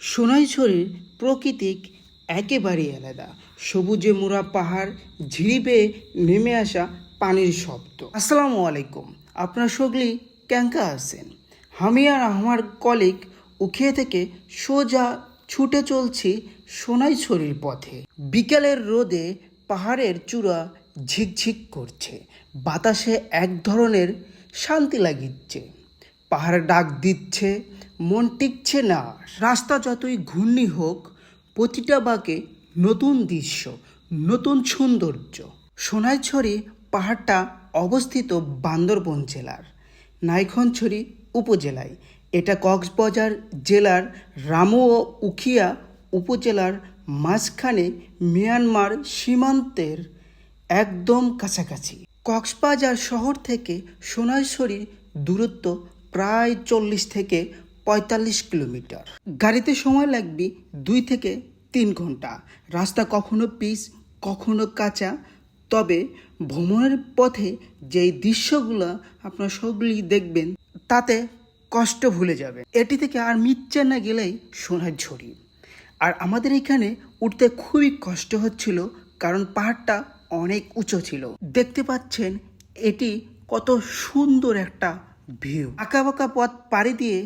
সোনাইছড়ির প্রকৃতিক একেবারেই আলাদা। সবুজে মোড়া পাহাড়, ঝিরি বেয়ে নেমে আসা পানির শব্দ। আসসালামু আলাইকুম, আপনার সগলি ক্যাঙ্কা আছেন। আমি আর আমার কলিগ উখিয়ে থেকে সোজা ছুটে চলছি সোনাইছড়ির পথে। বিকেলের রোদে পাহাড়ের চূড়া ঝিকঝিক করছে। বাতাসে এক ধরনের শান্তি লাগিচ্ছে। পাহাড় ডাক দিচ্ছে মন টিকছে না। রাস্তা যতই ঘূর্ণি হোক, প্রতিটা বাঁকে নতুন দৃশ্য, নতুন সৌন্দর্য। সোনাইছড়ি পাহাড়টা অবস্থিত বান্দরবন জেলার, নাইখনছড়ি উপজেলায়। এটা কক্সবাজার জেলার রামু ও উখিয়া উপজেলার মাঝখানে মিয়ানমার সীমান্তের একদম কাছাকাছি। কক্সবাজার শহর থেকে সোনাইছড়ির দূরত্ব প্রায় চল্লিশ থেকে পঁয়তাল্লিশ কিলোমিটার। গাড়িতে সময় লাগবে দুই থেকে তিন ঘণ্টা। রাস্তা কখনো পিচ, কখনো কাঁচা। তবে ভ্রমণের পথে যেই দৃশ্যগুলো আপনার সবগুলি দেখবেন, তাতে কষ্ট ভুলে যাবে এটি থেকে আর মিথ্যা না গেলেই সোনার ঝড়ি। আর আমাদের এখানে উঠতে খুবই কষ্ট হচ্ছিল, কারণ পাহাড়টা অনেক উঁচু ছিল। দেখতে পাচ্ছেন, এটি কত সুন্দর একটা ভিউ। আঁকা বাঁকা পথ পাড়ি দিয়ে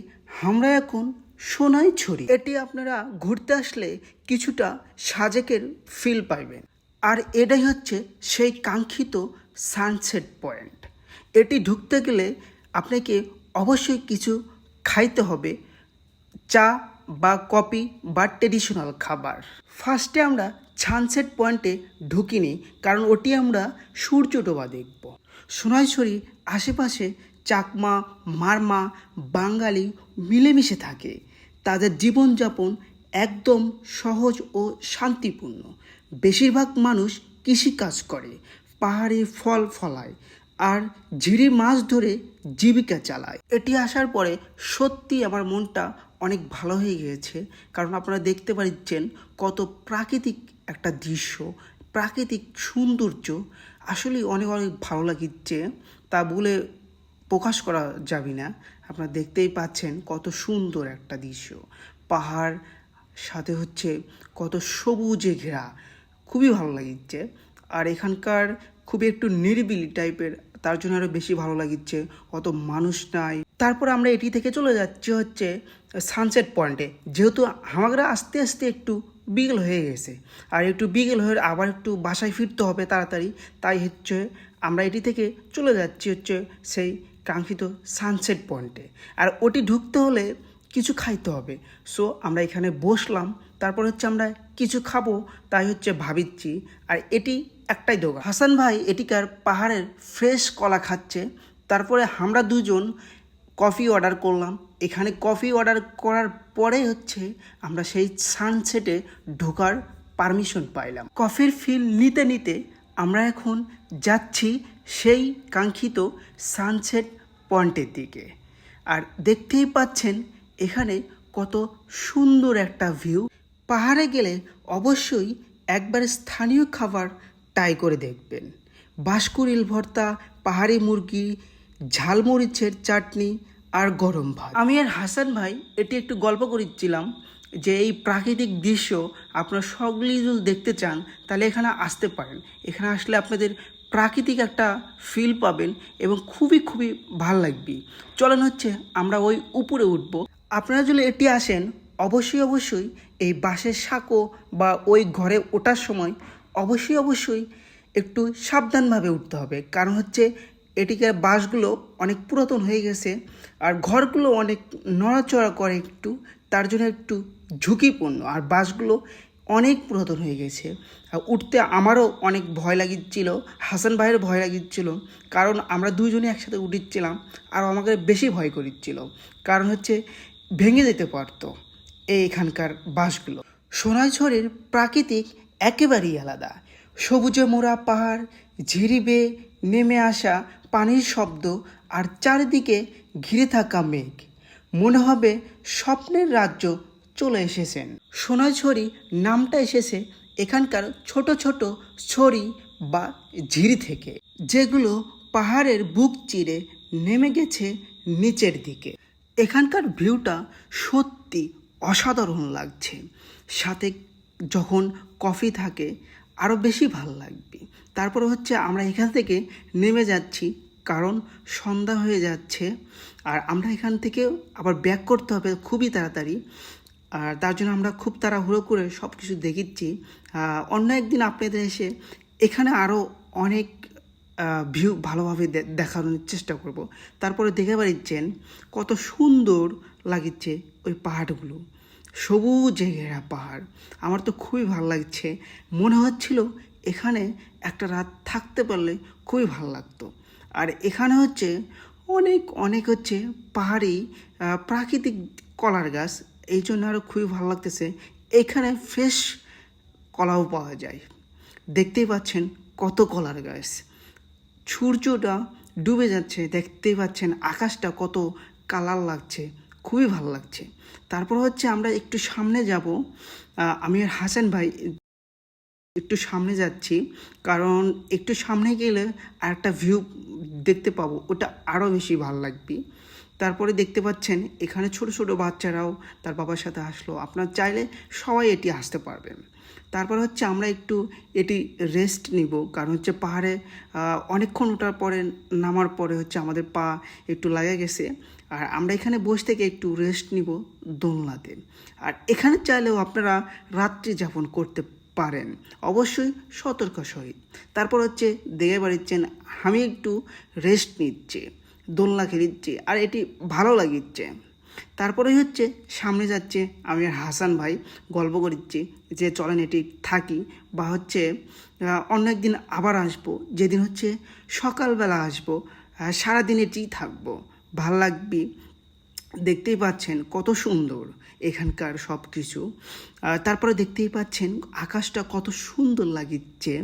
আমরা এখন সোনাই ছড়ি। এটি আপনারা ঘুরতে আসলে কিছুটা সাজেকের ফিল পাইবেন। আর এটাই হচ্ছে সেই কাঙ্ক্ষিত সানসেট পয়েন্ট এটি ঢুকতে গেলে আপনাকে অবশ্যই কিছু খাইতে হবে, চা বা কফি বা ট্রেডিশনাল খাবার। ফার্স্টে আমরা সানসেট পয়েন্টে ঢুকিনি, কারণ ওটি আমরা সূর্য ডোবা দেখব সোনাইছড়ি আশেপাশে চাকমা, মারমা, বাঙালি মিলেমিশে থাকে। তাদের জীবনযাপন একদম সহজ ও শান্তিপূর্ণ। বেশিরভাগ মানুষ কৃষিকাজ করে, পাহাড়ে ফল ফলায় আর ঝিরি মাছ ধরে জীবিকা চালায়। এটি আসার পরে সত্যি আমার মনটা অনেক ভালো হয়ে গিয়েছে, কারণ আপনারা দেখতে পাচ্ছেন কত প্রাকৃতিক একটা দৃশ্য, প্রাকৃতিক সৌন্দর্য। আসলে অনেক অনেক ভালো লাগিচ্ছে তা বলে প্রকাশ করা যাবে না। আপনারা দেখতেই পাচ্ছেন কত সুন্দর একটা দৃশ্য। পাহাড়, সাথে হচ্ছে কত সবুজে ঘেরা। খুবই ভালো লাগিচ্ছে আর এখানকার খুবই একটু নিরিবিলি টাইপের তার জন্য আরও বেশি ভালো লাগিচ্ছে অত মানুষ নাই। তারপর আমরা এটি থেকে চলে যাচ্ছি হচ্ছে সানসেট পয়েন্টে যেহেতু হামাগরা আস্তে আস্তে একটু বিকেল হয়ে গেছে। আর একটু বিকেল হয়ে আবার একটু বাসায় ফিরতে হবে তাড়াতাড়ি। তাই হচ্ছে আমরা এটি থেকে চলে যাচ্ছি হচ্ছে সেই কাঙ্ক্ষিত সানসেট পয়েন্টে আর ওটি ঢুকতে হলে কিছু খাইতে হবে। সো আমরা এখানে বসলাম, তারপর হচ্ছে আমরা কিছু খাব, তাই হচ্ছে ভাবিচ্ছি। আর এটি একটাই দোকান। হাসান ভাই এটিকার পাহাড়ের ফ্রেশ কলা খাচ্ছে। তারপরে আমরা দুজন কফি অর্ডার করলাম। এখানে কফি অর্ডার করার পরে হচ্ছে আমরা সেই সানসেটে ঢোকার পারমিশন পাইলাম। কফির ফিল নিতে নিতে আমরা এখন যাচ্ছি সেই কাঙ্ক্ষিত সানসেট পয়েন্টের দিকে। আর দেখতেই পাচ্ছেন, এখানে কত সুন্দর একটা ভিউ পাহাড়ে গেলে অবশ্যই একবার স্থানীয় খাবার ট্রাই করে দেখবেন। বাঁশকুড়িল ভর্তা পাহাড়ি মুরগি, ঝালমরিচের চাটনি আর গরম ভাত। আমি আর হাসান ভাই এটি একটু গল্প করেছিলাম যে এই প্রাকৃতিক দৃশ্য আপনারা সকলেই যদি দেখতে চান, তাহলে এখানে আসতে পারেন। এখানে আসলে আপনাদের প্রাকৃতিক একটা ফিল পাবেন এবং খুবই খুবই ভালো লাগবে। চলেন হচ্ছে আমরা ওই উপরে উঠবো। আপনারা যদি এটি আসেন, অবশ্যই অবশ্যই এই বাঁশের সাঁকো বা ওই ঘরে ওঠার সময় অবশ্যই অবশ্যই একটু সাবধানভাবে উঠতে হবে। কারণ হচ্ছে এটিকার বাঁশগুলো অনেক পুরাতন হয়ে গেছে আর ঘরগুলো অনেক নড়াচড়া করে একটু, তার জন্য একটু ঝুঁকিপূর্ণ আর বাসগুলো অনেক পুরাতন হয়ে গেছে। উঠতে আমারও অনেক ভয় লাগিচ্ছিল, হাসান ভাইয়ের ভয় লাগিচ্ছিল, কারণ আমরা দুইজনে একসাথে উঠিচ্ছিলাম আর আমাকে বেশি ভয় করিচ্ছিল। কারণ হচ্ছে ভেঙে যেতে পারতো এই এখানকার বাসগুলো। সোনাইছড়ির প্রাকৃতিক একেবারেই আলাদা। সবুজে মোড়া পাহাড়, ঝিরিবে নেমে আসা পানির শব্দ আর চারিদিকে ঘিরে থাকা মেঘ। মনে হবে স্বপ্নের রাজ্য চলে এসেছেন। সোনাঝুরি নামটা এসেছে এখানকার ছোট ছোট ছড়ি বা ঝিরি থেকে, যেগুলো পাহাড়ের বুক চিরে নেমে গেছে নিচের দিকে। এখানকার ভিউটা সত্যি অসাধারণ লাগছে। সাথে যখন কফি থাকে আরও বেশি ভালো লাগবে। তারপর হচ্ছে আমরা এখান থেকে নেমে যাচ্ছি, কারণ সন্ধ্যা হয়ে যাচ্ছে। আর আমরা এখান থেকে আবার ব্যাক করতে হবে খুবই তাড়াতাড়ি। আর তার জন্য আমরা খুব তাড়াহুড়ো করে সব কিছু দেখিচ্ছি অন্য একদিন আপনাদের এসে এখানে আরও অনেক ভিউ ভালোভাবে দেখানোর চেষ্টা করব। তারপরে দেখে পাচ্ছেন কত সুন্দর লাগিচ্ছে ওই পাহাড়গুলো। সবুজে ঘেরা পাহাড়। আমার তো খুবই ভালো লাগছে। মনে হচ্ছিল এখানে একটা রাত থাকতে পারলে খুবই ভালো লাগতো। আর এখানে হচ্ছে অনেক অনেক হচ্ছে পাহাড়ি প্রাকৃতিক কলার গাছ এই জন্য আরও খুবই ভালো লাগতেছে। এখানে ফ্রেশ কলাও পাওয়া যায়। দেখতেই পাচ্ছেন কত কলার গাছ সূর্যটা ডুবে যাচ্ছে, দেখতেই পাচ্ছেন আকাশটা কত কালার লাগছে, খুবই ভালো লাগছে। তারপর হচ্ছে আমরা একটু সামনে যাব। আমি আর হাসান ভাই একটু সামনে যাচ্ছি, কারণ একটু সামনে গেলে আর একটা ভিউ দেখতে পাবো, ওটা আরও বেশি ভালো লাগবে। তারপরে দেখতে পাচ্ছেন এখানে ছোট ছোট বাচ্চারাও তার বাবার সাথে আসলো। আপনার চাইলে সবাই এটি আসতে পারবেন। তারপর হচ্ছে আমরা একটু এটি রেস্ট নিব। কারণ হচ্ছে পাহাড়ে অনেকক্ষণ ওঠার পরে, নামার পরে হচ্ছে আমাদের পা একটু লাগে গেছে। আর আমরা এখানে বসে থেকে একটু রেস্ট নিব দোলনাতে। আর এখানে চাইলেও আপনারা রাত্রি যাপন করতে পারেন। অবশ্যই সতর্ক সহিত। তারপর হচ্ছে দেখে বাড়িচ্ছেন আমি একটু রেস্ট নিচ্ছি। দোলনা খেলিচ্ছি, আর এটি ভালো লাগিচ্ছে। তারপরে হচ্ছে সামনে যাচ্ছে আমি আর হাসান ভাই, গল্প করিচ্ছি যে চলেন এটি থাকি বা হচ্ছে অন্য একদিন আবার আসব, যেদিন হচ্ছে সকালবেলা আসব সারাদিন এটি থাকব। ভালো লাগবে। দেখতেই পাচ্ছেন কত সুন্দর এখানকার সব কিছু তারপরে দেখতেই পাচ্ছেন আকাশটা কত সুন্দর লাগিচ্ছে।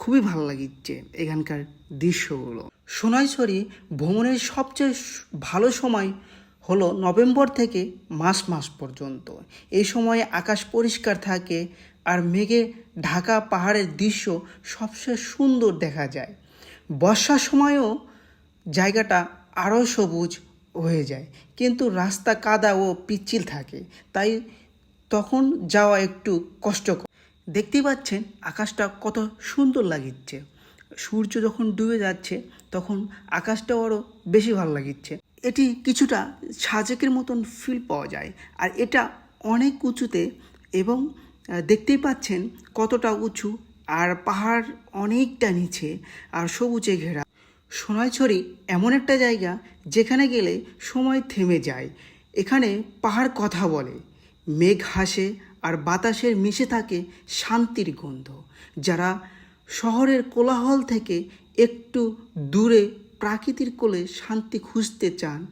খুবই ভালো লাগিচ্ছে এখানকার দৃশ্যগুলো। সোনাইছড়ি ভ্রমণের সবচেয়ে ভালো সময় হলো নভেম্বর থেকে মাস মাস পর্যন্ত। এই সময়ে আকাশ পরিষ্কার থাকে আর মেঘে ঢাকা পাহাড়ের দৃশ্য সবচেয়ে সুন্দর দেখা যায়। বর্ষার সময়ও জায়গাটা আরও সবুজ হয়ে যায়, কিন্তু রাস্তা কাদা ও পিচ্ছিল থাকে, তাই তখন যাওয়া একটু কষ্টকর। দেখতেই পাচ্ছেন আকাশটা কত সুন্দর লাগিচ্ছে। সূর্য যখন ডুবে যাচ্ছে, তখন আকাশটাও আরও বেশি ভালো লাগিচ্ছে। এটি কিছুটা সাজেকের মতন ফিল পাওয়া যায়। আর এটা অনেক উঁচুতে এবং দেখতেই পাচ্ছেন কতটা উঁচু। আর পাহাড় অনেকটা নিচে আর সবুজে ঘেরা। সোনাইছড়ি এমন একটা জায়গা যেখানে গেলে সময় থেমে যায়। এখানে পাহাড় কথা বলে, মেঘ হাসে আর বাতাসের মিশে থাকে শান্তির গন্ধ, যারা শহরের কোলাহল থেকে একটু দূরে প্রাকৃতির কোলে শান্তি খুঁজতে চান,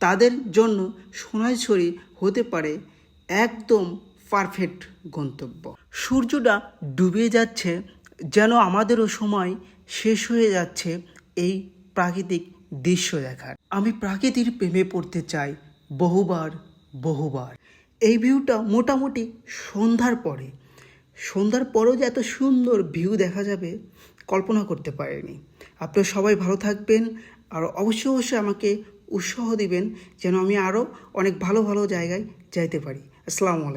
তাদের জন্য সোনাইছড়ি হতে পারে একদম পারফেক্ট গন্তব্য। সূর্যটা ডুবে যাচ্ছে, যেন আমাদেরও সময় শেষ হয়ে যাচ্ছে এই প্রাকৃতিক দৃশ্য দেখার। আমি প্রাকৃতির প্রেমে পড়তে চাই বহুবার বহুবার। এই ভিউটা মোটামুটি সন্ধ্যার পরে। সন্ধ্যার পরেও যে এত সুন্দর ভিউ দেখা যাবে, কল্পনা করতে পারেনি। আপনারা সবাই ভালো থাকবেন আর অবশ্যই অবশ্যই আমাকে উৎসাহ দিবেন যেন আমি আরও অনেক ভালো ভালো জায়গায় যাইতে পারি। আসসালামু আলাইকুম।